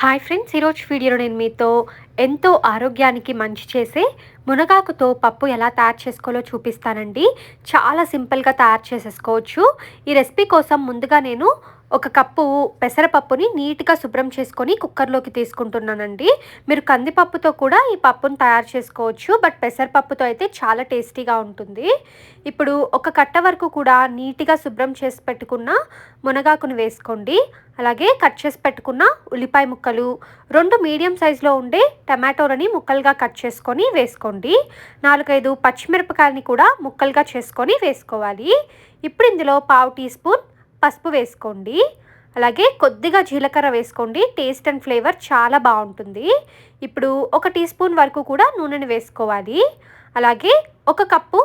Hi friends ఈరోజు వీడియోలో నేను మీతో ఎంతో ఆరోగ్యానికి మంచి చేసే మునగాకుతో పప్పు ఎలా తయారు చేసుకోవాలో చూపిస్తానండి. చాలా సింపుల్గా తయారు చేసేసుకోవచ్చు. ఈ రెసిపీ కోసం ముందుగా నేను ఒక కప్పు పెసరపప్పుని నీట్గా శుభ్రం చేసుకొని కుక్కర్లోకి తీసుకుంటున్నానండి. మీరు కందిపప్పుతో కూడా ఈ పప్పును తయారు చేసుకోవచ్చు బట్ పెసరపప్పుతో అయితే చాలా టేస్టీగా ఉంటుంది. ఇప్పుడు ఒక కట్ట వరకు కూడా నీట్గా శుభ్రం చేసి పెట్టుకున్న మునగాకును వేసుకోండి. అలాగే కట్ చేసి పెట్టుకున్న ఉల్లిపాయ ముక్కలు రెండు మీడియం సైజులో ఉండే టమాటోలని ముక్కలుగా కట్ చేసుకొని వేసుకోండి. నాలుగైదు పచ్చిమిరపకాయలని కూడా ముక్కలుగా చేసుకొని వేసుకోవాలి. ఇప్పుడు ఇందులో పావు టీ స్పూన్ పసుపు వేసుకోండి. అలాగే కొద్దిగా జీలకర్ర వేసుకోండి. టేస్ట్ అండ్ ఫ్లేవర్ చాలా బాగుంటుంది. ఇప్పుడు ఒక టీ స్పూన్ వరకు కూడా నూనెని వేసుకోవాలి. అలాగే ఒక కప్పు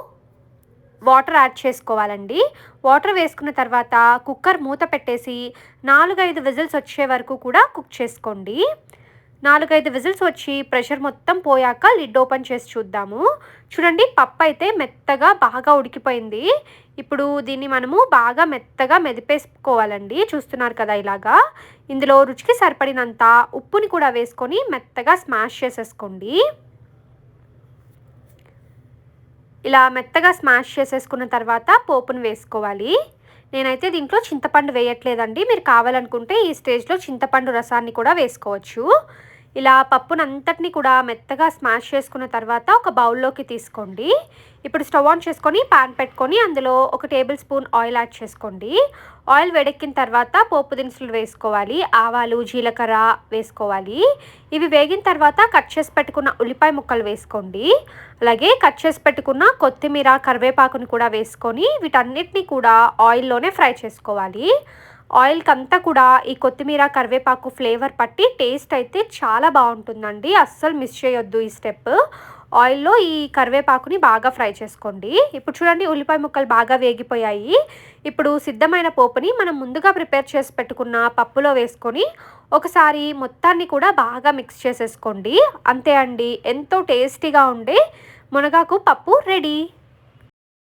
వాటర్ యాడ్ చేసుకోవాలండి. వాటర్ వేసుకున్న తర్వాత కుక్కర్ మూత పెట్టేసి నాలుగైదు విజిల్స్ వచ్చే వరకు కూడా కుక్ చేసుకోండి. నాలుగైదు విజిల్స్ వచ్చి ప్రెషర్ మొత్తం పోయాక లిడ్ ఓపెన్ చేసి చూద్దాము. చూడండి పప్పు అయితే మెత్తగా బాగా ఉడికిపోయింది. ఇప్పుడు దీన్ని మనము బాగా మెత్తగా మెదిపేసుకోవాలండి. చూస్తున్నారు కదా ఇలాగా. ఇందులో రుచికి సరిపడినంత ఉప్పుని కూడా వేసుకొని మెత్తగా స్మాష్ చేసేసుకోండి. ఇలా మెత్తగా స్మాష్ చేసేసుకున్న తర్వాత పోపును వేసుకోవాలి. నేనైతే దీంట్లో చింతపండు వేయట్లేదండి. మీరు కావాలనుకుంటే ఈ స్టేజ్లో చింతపండు రసాన్ని కూడా వేసుకోవచ్చు. ఇలా పప్పునంతటిని కూడా మెత్తగా స్మాష్ చేసుకున్న తర్వాత ఒక బౌల్లోకి తీసుకోండి. ఇప్పుడు స్టవ్ ఆన్ చేసుకొని పాన్ పెట్టుకొని అందులో ఒక టేబుల్ స్పూన్ ఆయిల్ యాడ్ చేసుకోండి. ఆయిల్ వేడెక్కిన తర్వాత పోపు దినుసులు వేసుకోవాలి ఆవాలు జీలకర్ర వేసుకోవాలి. ఇవి వేగిన తర్వాత కట్ చేసి పెట్టుకున్న ఉల్లిపాయ ముక్కలు వేసుకోండి. అలాగే కట్ చేసి పెట్టుకున్న కొత్తిమీర కరివేపాకుని కూడా వేసుకొని వీటన్నిటిని కూడా ఆయిల్లోనే ఫ్రై చేసుకోవాలి. ఆయిల్కి అంతా కూడా ఈ కొత్తిమీర కరివేపాకు ఫ్లేవర్ పట్టి టేస్ట్ అయితే చాలా బాగుంటుందండి. అస్సలు మిస్ చేయొద్దు ఈ స్టెప్. ఆయిల్లో ఈ కరివేపాకుని బాగా ఫ్రై చేసుకోండి. ఇప్పుడు చూడండి ఉల్లిపాయ ముక్కలు బాగా వేగిపోయాయి. ఇప్పుడు సిద్ధమైన పోపుని మనం ముందుగా ప్రిపేర్ చేసి పెట్టుకున్న పప్పులో వేసుకొని ఒకసారి మొత్తాన్ని కూడా బాగా మిక్స్ చేసేసుకోండి. అంతే అండి. ఎంతో టేస్టీగా ఉండే మునగాకు పప్పు రెడీ.